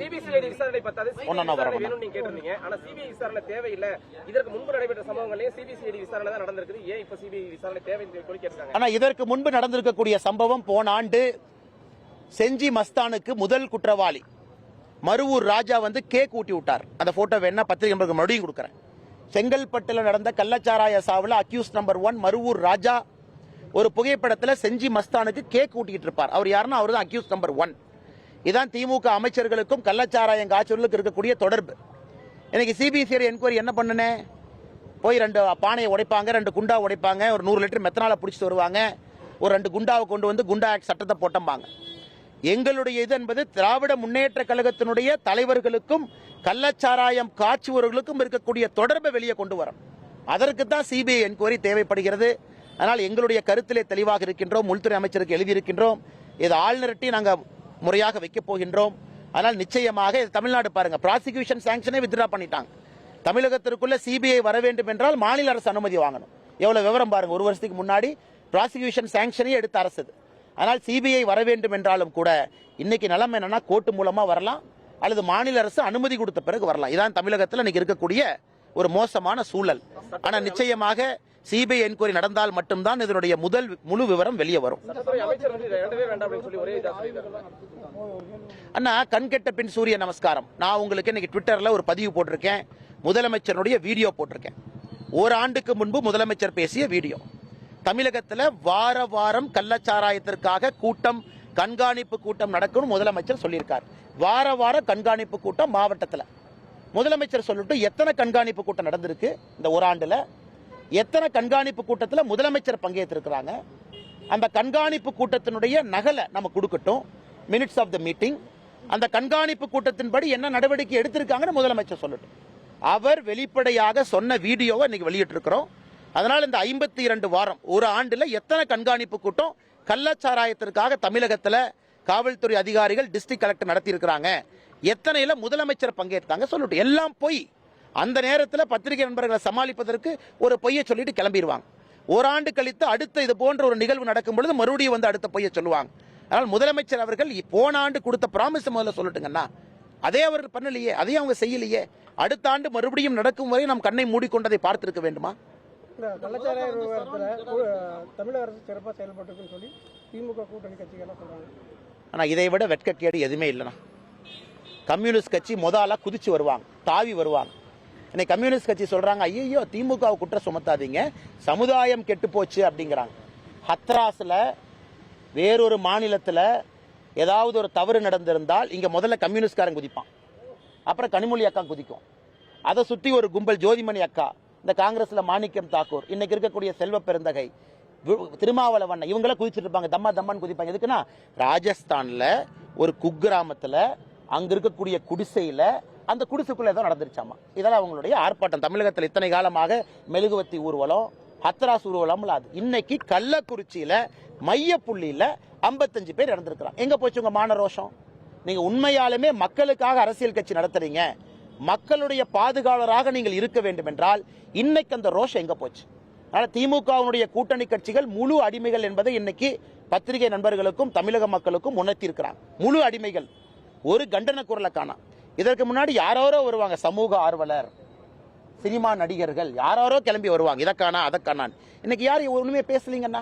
CBCID விசாரணை பத்தாது. CBI நீங்க கேட்டிருந்தீங்க. ஆனா சிபிஐ விசாரணை தேவையில்லை. இதற்கு முன்பு நடைபெற்ற சம்பவங்களையும் சிபிசிஐடி விசாரணை தான் நடந்திருக்குது. ஏன் இப்ப சிபிஐ விசாரணை தேவைன்னு சொல்லி கேட்டிருக்காங்க ஆனா இதற்கு முன்பு நடந்திருக்கக்கூடிய சம்பவம் போன ஆண்டு செஞ்சி மஸ்தானுக்கு முதல் குற்றவாளி. மருவூர் ராஜா வந்து கேக் ஊட்டி விட்டார். அந்த போட்டோ வேணா பத்திரிகை நம்பருக்கு மறுபடியும் கொடுக்குறேன். செங்கல்பட்டில் நடந்த கள்ளச்சாராய சாவுல accused number one Maruvur Raja ஒரு புகைப்படத்தில் செஞ்சி மஸ்தானுக்கு கேக் ஊட்டிட்டு இருப்பார். அவர் யாருன்னா அவர் தான் அக்யூஸ் நம்பர் ஒன் இதான் திமுக அமைச்சர்களுக்கும் கள்ளச்சாராயம் காய்ச்சலுக்கு இருக்கக்கூடிய தொடர்பு. இன்னைக்கு சிபிசிஐடி என்கொயரி என்ன பண்ணுனேன் போய் ரெண்டு பானையை உடைப்பாங்க ரெண்டு குண்டா உடைப்பாங்க ஒரு நூறு லிட்டர் மெத்தனால பிடிச்சிட்டு வருவாங்க ஒரு ரெண்டு குண்டாவை கொண்டு வந்து குண்டா ஆக்ட் சட்டத்தை போட்டம்பாங்க. எங்களுடைய இது என்பது திராவிட முன்னேற்ற கழகத்தினுடைய தலைவர்களுக்கும் கள்ளச்சாராயம் காய்ச்சுவர்களுக்கும் இருக்கக்கூடிய தொடர்பை வெளியே கொண்டு வரும். அதற்கு தான் சிபிஐ என்கொயரி தேவைப்படுகிறது. அதனால் எங்களுடைய கருத்திலே தெளிவாக இருக்கின்றோம் உள்துறை அமைச்சருக்கு எழுதியிருக்கின்றோம். இது ஆளுநர்ட்டி நாங்கள் முறையாக வைக்கப் போகின்றோம். அதனால் நிச்சயமாக இது தமிழ்நாடு பாருங்க. ப்ராசிக்யூஷன் சாங்ஷனே வித்ட்ரா பண்ணிட்டாங்க. தமிழகத்திற்குள்ள சிபிஐ வர வேண்டும் என்றால் மாநில அரசு அனுமதி வாங்கணும். எவ்வளவு விவரம் பாருங்க. ஒரு வருஷத்துக்கு முன்னாடி ப்ராசிக்யூஷன் சாங்ஷனே எடுத்த அரசு ஆனால் சிபிஐ வர வேண்டும் என்றாலும் கூட இன்னைக்கு நிலைமை என்னன்னா கோர்ட்டு மூலமா வரலாம். அல்லது மாநில அரசு அனுமதி கொடுத்த பிறகு வரலாம். இதான் தமிழகத்தில் இன்னைக்கு இருக்கக்கூடிய ஒரு மோசமான சூழல். ஆனா நிச்சயமாக சிபிஐ என்கொயரி நடந்தால் மட்டும்தான் இதனுடைய முதல் முழு விவரம் வெளியே வரும். அமைச்சர் அண்ணா கண்கெட்ட பின் சூரிய நமஸ்காரம். நான் உங்களுக்கு இன்னைக்கு ட்விட்டர்ல ஒரு பதிவு போட்டிருக்கேன். முதலமைச்சருடைய வீடியோ போட்டிருக்கேன். ஒரு ஆண்டுக்கு முன்பு முதலமைச்சர் பேசிய வீடியோ. தமிழகத்தில் வார வாரம் கள்ளச்சாராயத்திற்காக கூட்டம் கண்காணிப்பு கூட்டம் நடக்கும் முதலமைச்சர் சொல்லியிருக்கார். வார வார கண்காணிப்பு கூட்டம் மாவட்டத்தில். முதலமைச்சர் சொல்லிட்டு எத்தனை கண்காணிப்பு கூட்டம் நடந்திருக்கு இந்த ஒரு ஆண்டில் எத்தனை கண்காணிப்பு கூட்டத்தில் முதலமைச்சர் பங்கேற்றிருக்கிறாங்க? அந்த கண்காணிப்பு கூட்டத்தினுடைய நகலை நம்ம கொடுக்கட்டும். மினிட்ஸ் ஆஃப் த மீட்டிங் அந்த கண்காணிப்பு கூட்டத்தின்படி என்ன நடவடிக்கை எடுத்திருக்காங்கன்னு முதலமைச்சர் சொல்லட்டும் அவர் வெளிப்படையாக சொன்ன வீடியோவை இன்னைக்கு வெளியிட்டிருக்கிறோம். அதனால் இந்த ஐம்பத்தி இரண்டு வாரம் ஒரு ஆண்டில் எத்தனை கண்காணிப்பு கூட்டம் கள்ளச்சாராயத்திற்காக தமிழகத்தில் காவல்துறை அதிகாரிகள் டிஸ்ட்ரிக்ட் கலெக்டர் நடத்தியிருக்கிறாங்க? எத்தனையில முதலமைச்சர் பங்கேற்றாங்க சொல்லட்டும். எல்லாம் பொய் அந்த நேரத்தில் பத்திரிகை நண்பர்களை சமாளிப்பதற்கு ஒரு பொய்யை சொல்லிட்டு கிளம்பிடுவாங்க. ஓராண்டு கழித்து அடுத்த இது போன்ற ஒரு நிகழ்வு நடக்கும் பொழுது மறுபடியும் வந்து அடுத்த பொய்யை சொல்லுவாங்க. அதனால் முதலமைச்சர் அவர்கள் போன ஆண்டு கொடுத்த ப்ராமிஸ் முதல்ல சொல்லட்டுங்கண்ணா. அதே அவர் பண்ணலையே அதையும் அவங்க செய்யலையே. அடுத்த ஆண்டு மறுபடியும் நடக்கும் வரை நாம் கண்ணை மூடிக்கொண்டதை பார்த்திருக்க வேண்டுமா? விவகாரத்தில் தமிழக அரசு சிறப்பாக செயல்பட்டுருக்குன்னு சொல்லி திமுக கூட்டணி கட்சிகள்லாம் ஆனால் இதை விட வெட்கக்கேடு எதுவுமே இல்லைண்ணா. கம்யூனிஸ்ட் கட்சி முதல்ல குதிச்சு வருவாங்க தாவி வருவாங்க. இன்னைக்கு கம்யூனிஸ்ட் கட்சி சொல்றாங்க ஐயோ திமுகவை குற்றம் சுமத்தாதீங்க சமுதாயம் கெட்டு போச்சு அப்படிங்கிறாங்க. ஹத்ராஸில் வேறொரு மாநிலத்தில் ஏதாவது ஒரு தவறு நடந்திருந்தால் இங்கே முதல்ல கம்யூனிஸ்ட்காரன் குதிப்பான். அப்புறம் கனிமொழி அக்கா குதிக்கும். அதை சுற்றி ஒரு கும்பல் ஜோதிமணி அக்கா இந்த காங்கிரஸில் மாணிக்கம் தாக்கூர் இன்னைக்கு இருக்கக்கூடிய செல்வ பெருந்தகை திருமாவளவன் இவங்கள குதிச்சிட்டு இருப்பாங்க தம்மா தம்மான்னு குதிப்பாங்க. எதுக்குன்னா ராஜஸ்தானில் ஒரு குக்கிராமத்தில் அங்க இருக்கக்கூடிய குடிசையில அந்த குடிசைக்குள்ள ஏதோ நடந்துருச்சாமா? இதெல்லாம் அவங்களுடைய ஆர்ப்பாட்டம். தமிழகத்தில் இத்தனை காலமாக மெழுகுவத்தி ஊர்வலம் ஹத்ராஸ் ஊர்வலம் அது. இன்னைக்கு கள்ளக்குறிச்சியில மையப்புள்ளியில 55 பேர் நடந்திருக்கிறான் எங்க போச்சு உங்க மான ரோஷம்? நீங்க உண்மையாலுமே மக்களுக்காக அரசியல் கட்சி நடத்துறீங்க. மக்களுடைய பாதுகாவலராக நீங்கள் இருக்க வேண்டும் என்றால் இன்னைக்கு அந்த ரோஷம் எங்க போச்சு? அதனால திமுகவினுடைய கூட்டணி கட்சிகள் முழு அடிமைகள் என்பதை இன்னைக்கு பத்திரிகை நண்பர்களுக்கும் தமிழக மக்களுக்கும் உணர்த்தி இருக்கிறாங்க முழு அடிமைகள். ஒரு கண்டன குரலை காணோம் இதற்கு முன்னாடி யாரோரோ வருவாங்க சமூக ஆர்வலர் சினிமா நடிகர்கள் யாரோரோ கிளம்பி வருவாங்க. இதை காணா அதை காணான்னு இன்னைக்கு யார் ஒன்றுமே பேசலீங்கண்ணா?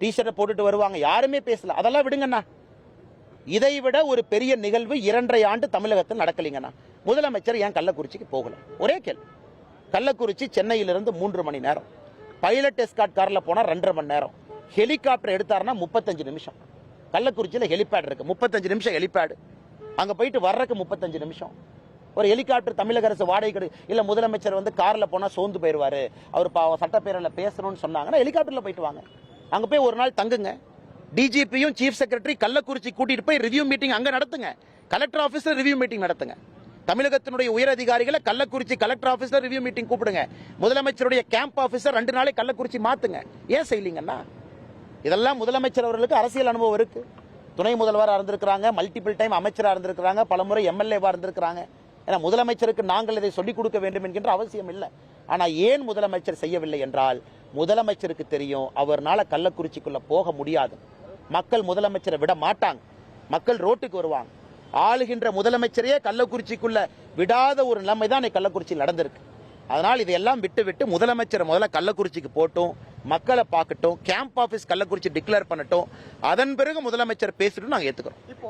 டிஷர்ட்டை போட்டுட்டு வருவாங்க. யாருமே பேசல. அதெல்லாம் விடுங்கண்ணா. இதை விட ஒரு பெரிய நிகழ்வு இரண்டரை ஆண்டு தமிழகத்தில் நடக்கலைங்கண்ணா. முதலமைச்சர் ஏன் கள்ளக்குறிச்சிக்கு போகல? ஒரே கேள்வி. கள்ளக்குறிச்சி சென்னையிலிருந்து மூன்று மணி நேரம். பைலட் எஸ்காட் காரில் போனால் ரெண்டரை மணி நேரம். ஹெலிகாப்டர் எடுத்தாருன்னா முப்பத்தஞ்சு நிமிஷம். கள்ளக்குறிச்சியில் ஹெலிபேட் இருக்கு. முப்பத்தஞ்சு நிமிஷம் ஹெலிபேடு. அங்கே போயிட்டு வர்றதுக்கு முப்பத்தஞ்சு நிமிஷம். ஒரு ஹெலிகாப்டர் தமிழக அரசு வாடகை இல்லை முதலமைச்சர் வந்து காரில் போனால் சோர்ந்து போயிடுவார் அவர் பாவம் சட்டப்பேரவையில் பேசணும்னு சொன்னாங்கன்னா ஹெலிகாப்டரில் போயிட்டு வாங்க. அங்கே போய் ஒரு நாள் தங்குங்க. டிஜிபியும் சீஃப் செக்ரட்டரி கள்ளக்குறிச்சி கூட்டிட்டு போய் ரிவ்யூ மீட்டிங் அங்கே நடத்துங்க. கலெக்டர் ஆஃபீஸில் ரிவ்யூ மீட்டிங் நடத்துங்க. தமிழகத்தினுடைய உயர் அதிகாரிகளை கள்ளக்குறிச்சி கலெக்டர் ஆஃபீஸில் ரிவ்யூ மீட்டிங் கூப்பிடுங்க. முதலமைச்சருடைய கேம்ப் ஆஃபீஸர் ரெண்டு நாளே கள்ளக்குறிச்சி மாற்றுங்க ஏன் செய்யலீங்கன்னா இதெல்லாம் முதலமைச்சர் அவர்களுக்கு அரசியல் அனுபவம் இருக்கு. துணை முதல்வராக இருந்திருக்கிறாங்க மல்டிபிள் டைம் அமைச்சராக இருந்திருக்கிறாங்க பலமுறை எம்எல்ஏவாக இருந்திருக்கிறாங்க. ஏன்னா முதலமைச்சருக்கு நாங்கள் இதை சொல்லிக் கொடுக்க வேண்டும் என்கின்ற அவசியம் இல்லை. ஆனால் ஏன் முதலமைச்சர் செய்யவில்லை என்றால் முதலமைச்சருக்கு தெரியும் அவர்னால கள்ளக்குறிச்சிக்குள்ள போக முடியாது. மக்கள் முதலமைச்சரை விட மாட்டாங்க. மக்கள் ரோட்டுக்கு வருவாங்க. ஆளுகின்ற முதலமைச்சரையே கள்ளக்குறிச்சிக்குள்ள விடாத ஒரு நிலைமை தான் இன்னைக்கு கள்ளக்குறிச்சியில் நடந்திருக்கு. அதனால் இதையெல்லாம் விட்டு விட்டு முதலமைச்சர் முதல்ல கள்ளக்குறிச்சிக்கு போட்டும் மக்களை பார்க்கட்டும் கேம்ப் ஆஃபீஸ் கள்ளக்குறிச்சி டிக்ளேர் பண்ணட்டும் அதன் பிறகு முதலமைச்சர் பேசிட்டு நாங்கள் ஏற்றுக்கிறோம் இப்போ